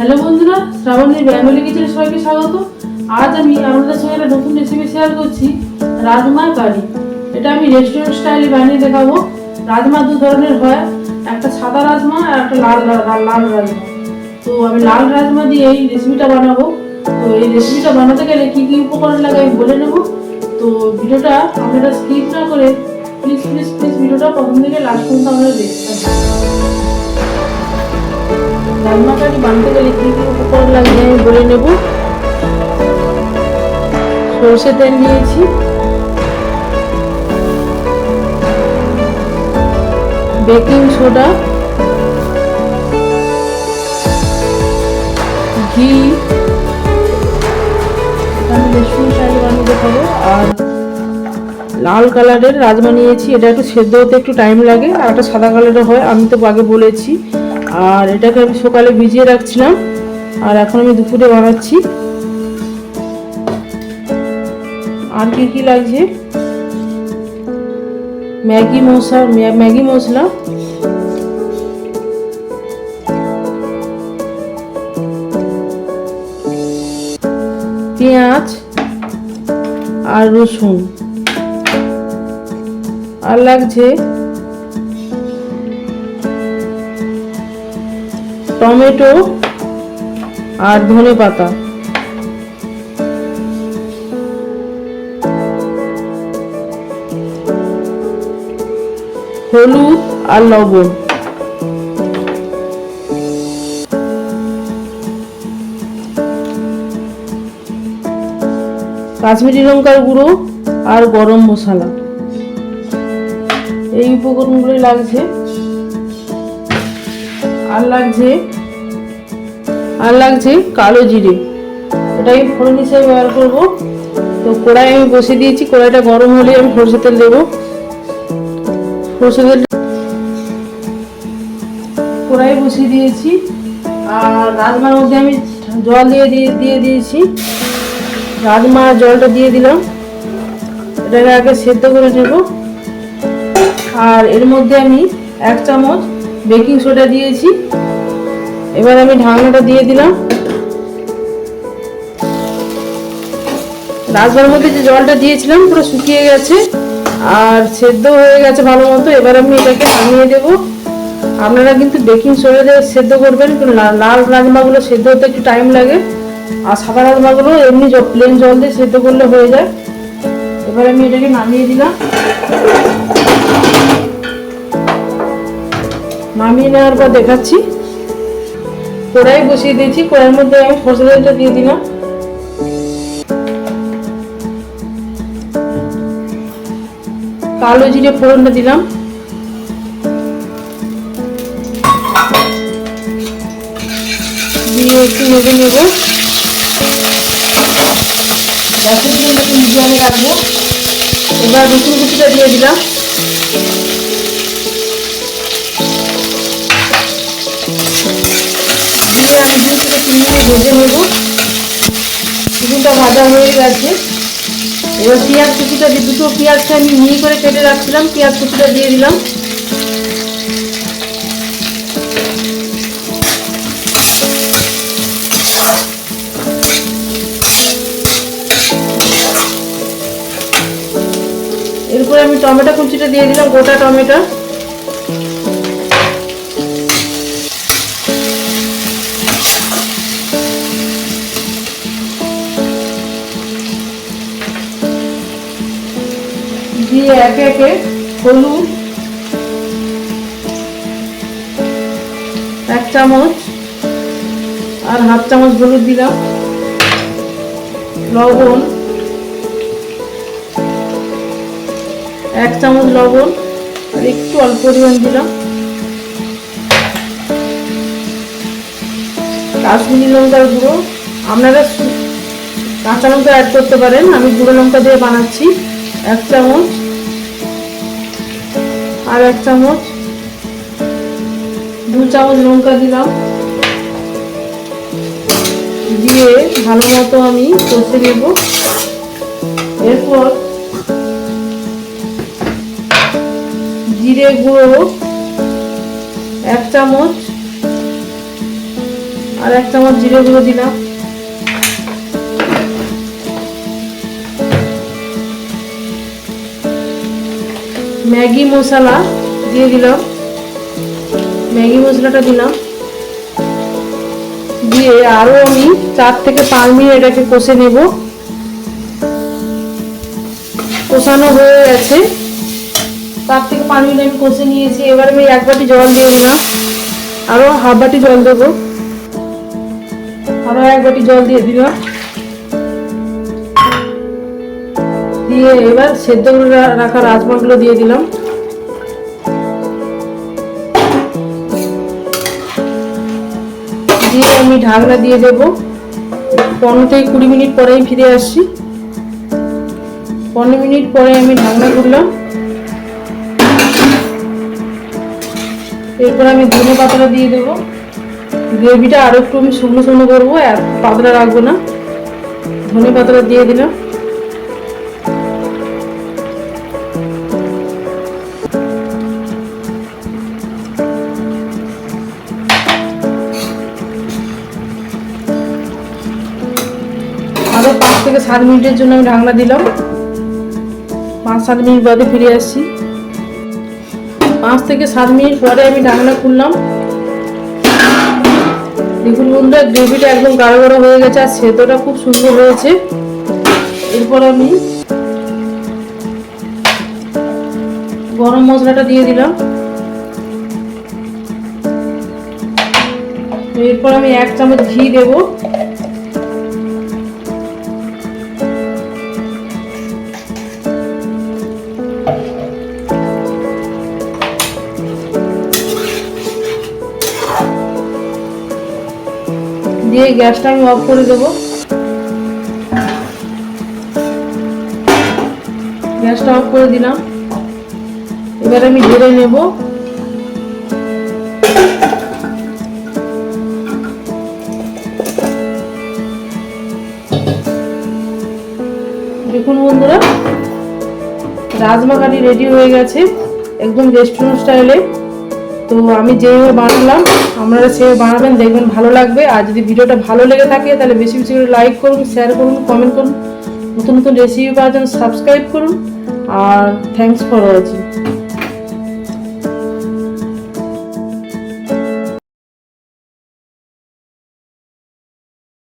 Hello বন্ধুরা, শ্রাবণীর Bengali কিচেনে সবাইকে স্বাগত। আজ আমি আপনাদের সঙ্গে একটা নতুন রেসিপি শেয়ার করছি রাজমা কারি। এটা আমি রেস্টুরেন্ট স্টাইলে বানিয়ে দেখাবো। রাজমা দু ধরনের হয়, একটা সাদা রাজমা আর একটা লাল লাল রাজমা। তো আমি লাল রাজমা দিয়ে এই রেসিপিটা বানাবো। তো এই রেসিপিটা বানাতে গেলে কী কী উপকরণ লাগে আমি বলে নেব। তো ভিডিওটা আপনারা স্কিপ না করে প্লিজ প্লিজ প্লিজ ভিডিওটা প্রথম থেকে লাস্ট পর্যন্ত আমরা দেখতে রাজমা কারি বানাতে গেলে কী কী উপকরণ লাগবে আমি বলে নেব। সরষে তেল নিয়েছি। Baking soda. ঘি। আমি বানিয়ে দেখাবো আর লাল কালারের রাজমা নিয়েছি। এটা একটু সেদ্ধ হতে একটু টাইম লাগে। আর একটা সাদা কালারের হয়, আমি তো আগে বলেছি। আর এটাকে আমি সকালে ভিজিয়ে রাখছিলাম, আর এখন আমি দুপুরে বানাচ্ছি। আর কি কি লাগছে? Maggi masala Maggi masala. পেঁয়াজ আর রসুন। আর লাগছে টমেটো আর ধনে পাতা। হলুদ আর লবণ। কাশ্মীরি লঙ্কার গুঁড়ো আর গরম মশলা। এই উপকরণগুলোই লাগছে। আর লাগছে আর লাগছে কালো জিরে। এটা আমি ফোড়ন হিসেবে ব্যবহার করব। তো কড়াই আমি বসিয়ে দিয়েছি, কড়াইটা গরম হলে আমি সরষে তেল দেবো। সরষে তেল কড়াই বসিয়ে দিয়েছি, আর রাজমার মধ্যে আমি জল দিয়ে দিয়ে দিয়ে দিয়েছি। রাজমা জলটা দিয়ে দিলাম। এটাকে আগে সেদ্ধ করে নেব। আর এর মধ্যে আমি এক চামচ বেকিং সোডা দিয়েছি। এবার আমি ঢাকনাটা দিয়ে দিলাম। রাজমার মধ্যে যে জলটা দিয়েছিলাম, পুরো শুকিয়ে গেছে। আর সেদ্ধ হয়ে গেছে ভালো মতো। এবার আমি এটাকে নামিয়ে দেব। আপনারা কিন্তু বেকিং সোডা দিয়ে সেদ্ধ করবেন লাল রাজমাগুলো সেদ্ধ হতে একটু টাইম লাগে। আর সাদা রাজমাগুলো এমনি প্লেন জল দিয়ে সেদ্ধ করলে হয়ে যায়। এবার আমি এটাকে নামিয়ে দিলাম। নামিয়ে নেওয়ার পর দেখাচ্ছি। কড়াই বসিয়ে দিয়েছি, কড়াইয়ের মধ্যে আমি সরষে তেলটা দিয়ে দিলাম। কালো জিরে ফোড়নটা দিলাম। দিয়ে একটু নেড়ে নেব গ্যাসের জন্য একটু মিডিয়ামে রাখব। এবার রসুন কুচিটা দিয়ে দিলাম। তিন ভেজে নেব চিকেনটা ভাজা হয়ে গেছে। এবার পেঁয়াজ কুচিটা দুটো পেঁয়াজকে আমি মিহি করে কেটে রাখছিলাম, পেঁয়াজ কুচিটা দিয়ে দিলাম। এরপরে আমি টমেটো কুচিটা দিয়ে দিলাম, গোটা টমেটো। দিয়ে একে একে হলুদ, এক চামচ আর হাফ চামচ হলুদ দিলাম, লবণ, এক চামচ লবণ আর একটু অল্প পরিমাণ দিলাম। কাশ্মীরি লঙ্কার গুঁড়ো, আপনারা কাঁচা লঙ্কা অ্যাড করতে পারেন, আমি গুঁড়ো লঙ্কা দিয়ে বানাচ্ছি, এক চামচ আর এক চামচ। দু চামচ লঙ্কা দিলাম। দিয়ে ভালো মতো আমি কষে নেব। এরপর জিরে গুঁড়ো, এক চামচ, আর এক চামচ জিরে গুঁড়ো দিলাম। ম্যাগি মশলা দিয়ে দিলাম। ম্যাগি মশলাটা দিলাম। দিয়ে আরও আমি চার থেকে পাঁচ মিনিট এটাকে কষে নেব। কষানো হয়ে গেছে। চার থেকে পাঁচ মিনিট আমি কষে নিয়েছি। এবার আমি এক বাটি জল দিয়ে দিলাম। আরও হাফ বাটি জল দেবো। আরও এক বাটি জল দিয়ে দিলাম। দিয়ে এবার সেদ্ধ করে রাখা রাজমাগুলো দিয়ে দিলাম। দিয়ে আমি ঢাকনা দিয়ে দেবো। পনেরো থেকে কুড়ি মিনিট পরে আমি ফিরে আসছি। পনেরো মিনিট পরে আমি ঢাকনা খুললাম এরপর আমি ধনে পাতাটা দিয়ে দেবো। গ্রেভিটা আরও একটু আমি শুকনো শুকনো করব, আর পাতলা রাখব না। ধনে পাতাটা দিয়ে দিলাম। সাত মিনিটের জন্য আমি ঢাকনা দিলাম। পাঁচ, সাত মিনিট বাদে ফিরে আসছি। পাঁচ থেকে সাত মিনিট পরে আমি ঢাকনা খুললাম। দেখুন বন্ধুরা, গ্রেভিটা একদম গাঢ় গাঢ় হয়ে গেছে আর সেদ্ধটা খুব সুন্দর হয়েছে। এরপর আমি গরম মশলাটা দিয়ে দিলাম। এরপর আমি এক চামচ ঘি দেবো। দিয়ে গ্যাসটা আমি অফ করে দেবো। গ্যাসটা অফ করে দিলাম। এবার আমি ঢেলে নেব। দেখুন বন্ধুরা রাজমা কারি রেডি হয়ে গেছে, একদম রেস্টুরেন্ট স্টাইলে তো আমি যেভাবে বানালাম, আপনারা সেভাবে বানাবেন, দেখবেন ভালো লাগবে। আর যদি ভিডিওটা ভালো লেগে থাকে, তাহলে বেশি বেশি করে লাইক করুন শেয়ার করুন কমেন্ট করুন। নতুন নতুন রেসিপি পাওয়ার জন্য সাবস্ক্রাইব করুন। আর থ্যাংকস ফর ওয়াচিং